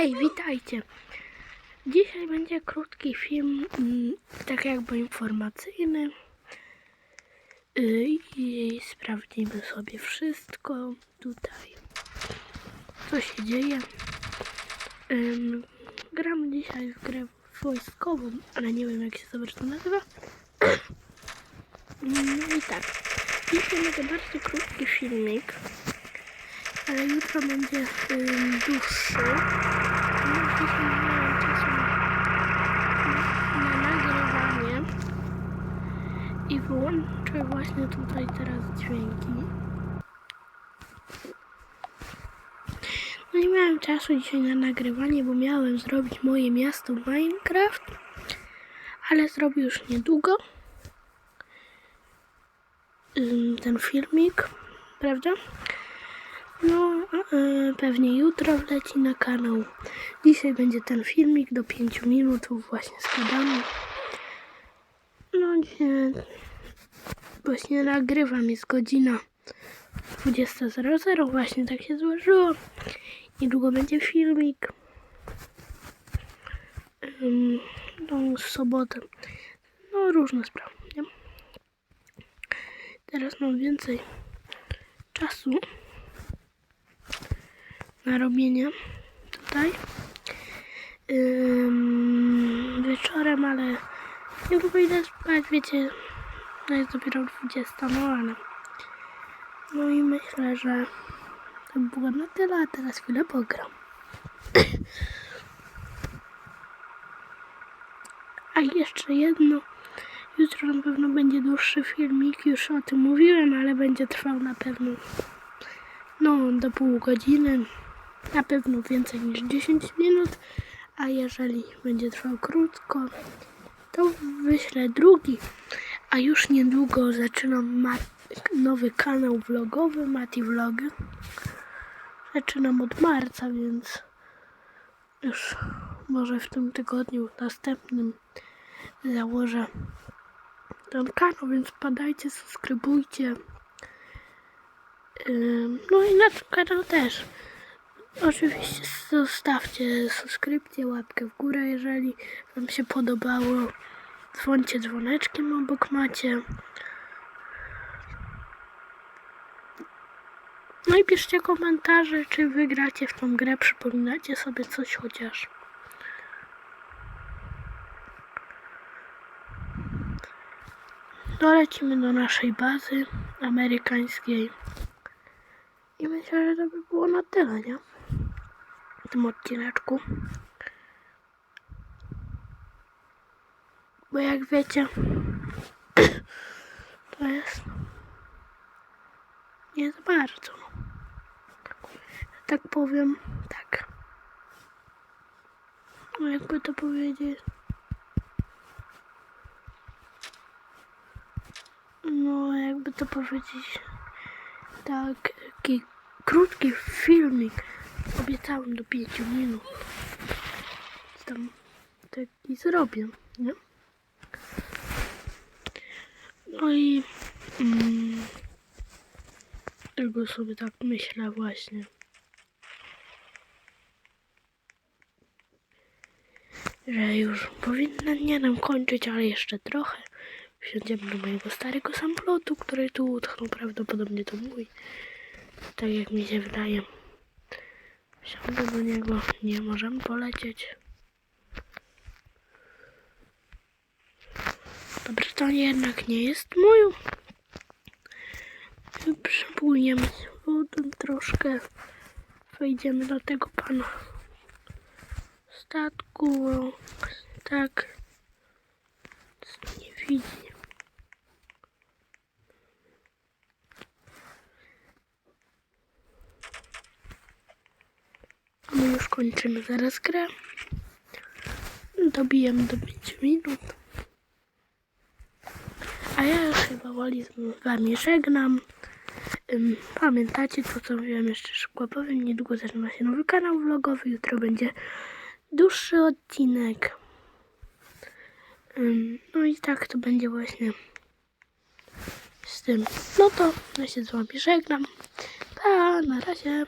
Hej, witajcie. Dzisiaj będzie krótki film, mm, tak jakby informacyjny. Y, I sprawdzimy sobie wszystko tutaj, co się dzieje. Gram dzisiaj w grę wojskową, ale nie wiem jak się zobacz to nazywa. No i tak, dzisiaj będzie bardzo krótki filmik, ale jutro będzie dłuższy. Nagrywanie i wyłączę właśnie tutaj teraz dźwięki. No nie miałem czasu dzisiaj na nagrywanie, bo miałem zrobić moje miasto Minecraft, ale zrobię już niedługo ym, ten filmik, prawda? No, pewnie jutro wleci na kanał. Dzisiaj będzie ten filmik do 5 minut właśnie składany. No, dzisiaj właśnie nagrywam, jest godzina 20.00, właśnie tak się złożyło. Niedługo będzie filmik. No, sobotę. No, różne sprawy, nie? Teraz mam więcej czasu na robienie tutaj Ym, wieczorem, ale niedługo idę spać, wiecie, no jest dopiero 20, no ale no i myślę, że to było na tyle, a teraz chwilę pogram. A jeszcze jedno. Jutro na pewno będzie dłuższy filmik, już o tym mówiłem, ale będzie trwał na pewno no do pół godziny, na pewno więcej niż 10 minut, a jeżeli będzie trwał krótko, to wyślę drugi, a już niedługo zaczynam nowy kanał vlogowy, Mati Vlogy. Zaczynam od marca, więc już może w tym tygodniu następnym założę ten kanał, więc padajcie, subskrybujcie. No i na tym kanał też. Oczywiście zostawcie subskrypcję, łapkę w górę, jeżeli Wam się podobało. Dzwońcie dzwoneczkiem obok macie. No i piszcie komentarze, czy wygracie w tą grę, przypominacie sobie coś chociaż. Dolecimy do naszej bazy amerykańskiej. I myślę, że to by było na tyle, nie? W tym odcineczku. Bo jak wiecie, to jest nie za bardzo. Tak powiem, tak. No jakby to powiedzieć. No jakby to powiedzieć. Tak, taki krótki filmik. Obiecałem do 5 minut. Tam taki zrobię, nie? No i mm, tego sobie tak myślę właśnie. Że już powinna nie nam kończyć, ale jeszcze trochę. Wsiądziemy do mojego starego samplotu, który tu utknął, prawdopodobnie to mój. Tak jak mi się wydaje. Wsiądę do niego, nie możemy polecieć. Dobrze, to jednak nie jest mój. Przepłyniemy z wodą troszkę. Wejdziemy do tego pana statku. Tak. Nie widzi. A my już kończymy zaraz grę. Dobijemy do 5 minut. A ja chyba woli z wami żegnam. Pamiętacie to, co mówiłem jeszcze szybko powiem. Niedługo zaczyna się nowy kanał vlogowy. Jutro będzie dłuższy odcinek. No i tak to będzie właśnie z tym. No to ja się z wami żegnam. Pa, na razie.